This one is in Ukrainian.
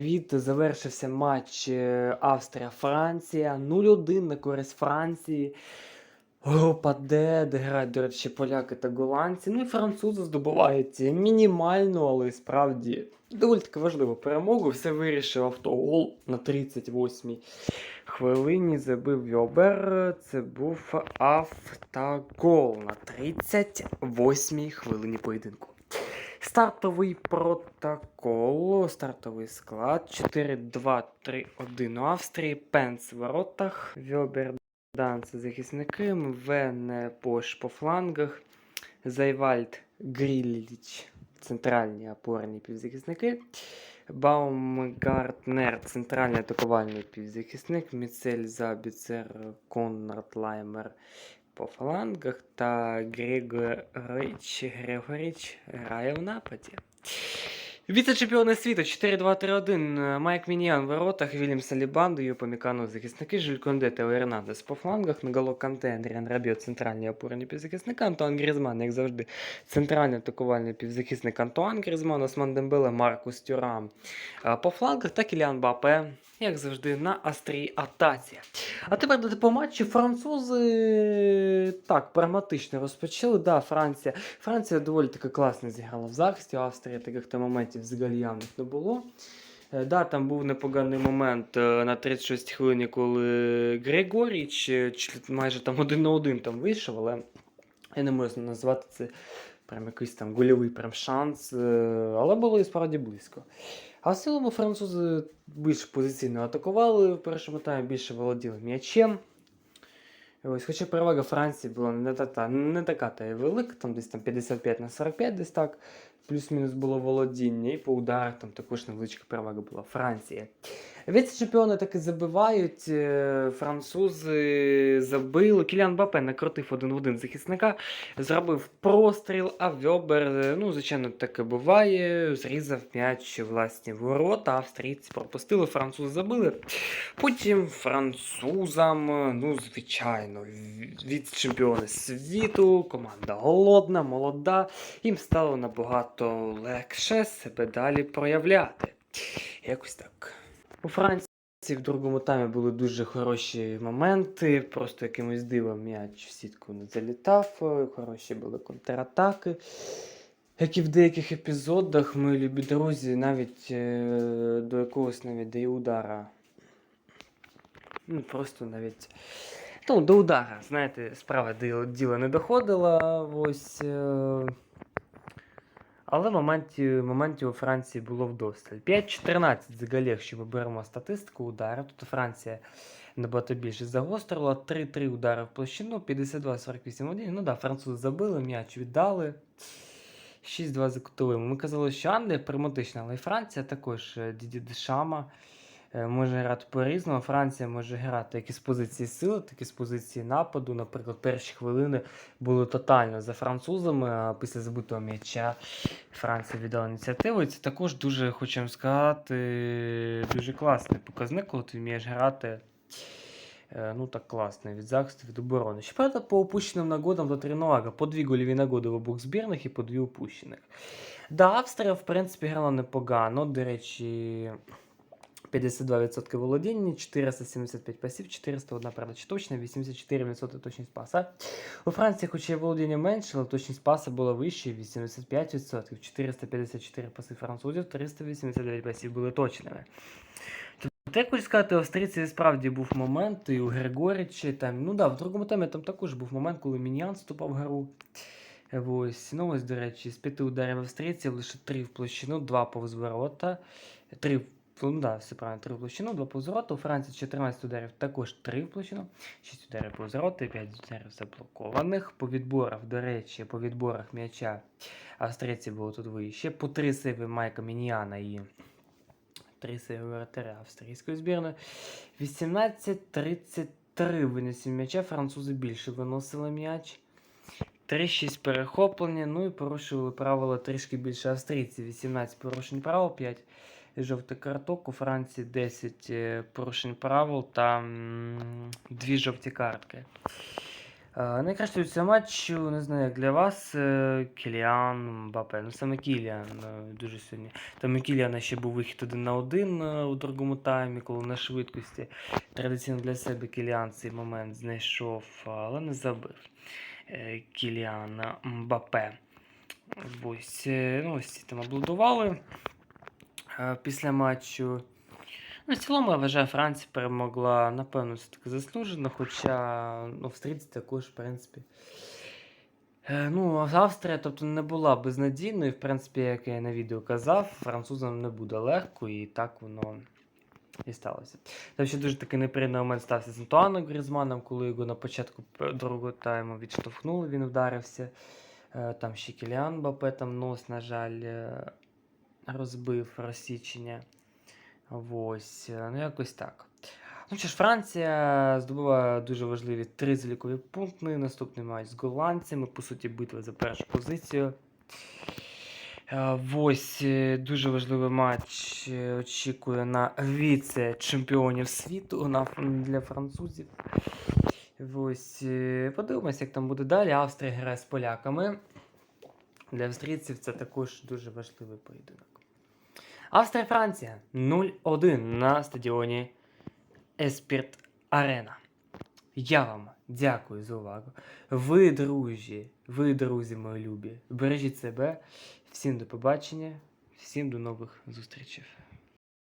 Від завершився матч е, Австрія-Франція. 0-1 на користь Франції. Група Д, де грають, до речі, поляки та голландці. Ну і французи здобувають мінімальну, але справді доволі таки важливу перемогу. Все вирішив автогол на 38-й хвилині. Забив Вьобер. Це був автогол на 38-й хвилині поєдинку. Стартовий протокол, стартовий склад. 4-2-3-1 у Австрії, Пенс в воротах, Вьобер Данце захисники, Вен Пош по флангах, Зайвальд Гріліч, центральні опорні півзахисники, Баумгартнер, центральний атакувальний півзахисник, Міцель Забіцер, Конрад Лаймер по флангах та Григорич Григорич грає в нападі. Віце-чемпіони світу 4-2-3-1. Майк Мініан в воротах, Вільям Салібан, Юпомікану захисники, Жиль Конде та Ернандес по флангах, Нагало Канте, Андріан Рабіо, центральні опорні півзахисники, Антуан Грізман, як завжди, центральний атакувальний півзахисник Антуан Грізман, Осман Дембеле, Маркус Тюрам. По флангах та Кіліан Бапе, як завжди, на острій атаці. А тепер по матчу французи так прагматично розпочали. Да, Франція. Франція доволі таки класно зіграла в захисті. Австрія таких то моментів взагалі явних не було. Е, Да, там був непоганий момент е, на 36 хвилині, коли Григоріч е, майже там один на один там вийшов, але я не можу назвати це прям якийсь там гольовий прям шанс. Але було і справді близько. А в цілому французи більш позиційно атакували в першому таймі, більше володіли м'ячем. Ось, хоча перевага Франції була не, та, та, не така та й велика, там десь там 55 на 45, десь так. Плюс-мінус було володіння, і по ударах там також невеличка перевага була Франції. Віце-чемпіони таки забивають. е, Французи забили. Кілян Бапе накрутив один в один захисника, зробив простріл, а Вьобер, е, ну, звичайно, таке буває. Зрізав м'яч власні ворота. Австрійці пропустили, французи забили. Потім французам, е, ну, звичайно, від чемпіони світу, команда голодна, молода. Їм стало набагато легше себе далі проявляти. Якось так. У Франції в другому таймі були дуже хороші моменти. Просто якимось дивом м'яч в сітку не залітав. Хороші були контратаки. Як і в деяких епізодах, мої любі друзі, навіть е, до якогось навіть дає удара. Ну, просто навіть. Ну, до удара, знаєте, справа діло не доходила. Ось. Е... Але моментів, моментів у Франції було вдосталь. 5-14 взагалі, якщо ми беремо статистику ударів, то Франція набагато більше загострила. 3-3 удари в площину, 52-48 1. Ну да, французи забили, м'яч віддали. 6-2 за кутовим. Ми казали, що Англія прагматична, але і Франція також е, Діді Дешама може грати по-різному. Франція може грати як із позиції сили, так і з позиції нападу. Наприклад, перші хвилини були тотально за французами, а після забитого м'яча Франція віддала ініціативу. І це також дуже, вам сказати, дуже класний показник, коли ти вмієш грати. е, Ну так класно, від захисту, від оборони. Щоправда, по упущеним нагодам до тренувага по дві гольові нагоди в обох збірних і по дві упущених. Да, Австрія, в принципі, грала непогано. До речі, 52% володіння, 475 пасів, 401 передача точна, 84% точність паса. У Франції, хоча і володіння менше, але точність паса була вища, 85%, 454 паси французів, 389 пасів були точними. Тобто, як хочу сказати, у австрійці справді був момент, і у Григорича, там, ну да, в другому темі там також був момент, коли Міньян вступав в гру. Ось, ну ось, до речі, з п'яти ударів австрійців лише три в площину, два повз ворота, три в Ну, да, все правильно, 3 в площину, 2 повз ворота. У Франції 14 ударів також 3 в площину, 6 ударів повз ворота, 5 ударів заблокованих. По відборах, до речі, по відборах м'яча австрійці було тут вище. По 3 сейви Майка Мініана і 3 сейви воротаря австрійської збірної. 18-33 винесів м'яча, французи більше виносили м'яч. 3-6 перехоплення, ну і порушували правила трішки більше австрійці. 18 порушень правил, 5 жовтих карток. У Франції 10 е, порушень правил та 2 жовті картки. Е, Найкраще цього матчу, не знаю, як для вас, е, Кіліан Мбапе. Ну саме Кіліан дуже сильний. Там у Кіліана ще був вихід один на один у другому таймі, коли на швидкості. Традиційно для себе Кіліан цей момент знайшов, але не забив. Кіліан Мбапе. Ось, ну, ось там аплодували е, після матчу. Ну, в цілому, я вважаю, Франція перемогла, напевно, все-таки заслужено, хоча ну, австрійці також, в принципі. Е, ну, Австрія, тобто, не була безнадійною, в принципі, як я на відео казав, французам не буде легко, і так воно і сталося. Там ще дуже такий неприємний момент стався з Антуаном Грізманом, коли його на початку другого тайму відштовхнули, він вдарився. Е, Там ще Кіліан Бапе там нос, на жаль, е, розбив розсічення. Ось, е, ну якось так. Ну що ж, Франція здобула дуже важливі три залікові пункти. Наступний матч з голландцями, по суті, битва за першу позицію. Е, Ось е, дуже важливий матч очікує на віце-чемпіонів світу на, для французів. Ось подивимося, як там буде далі. Австрія грає з поляками. Для австрійців це також дуже важливий поєдинок. Австрія-Франція 0-1 на стадіоні Еспірт Арена. Я вам дякую за увагу. Ви, друзі, ви, друзі мої любі, бережіть себе. Всім до побачення, всім до нових зустрічей.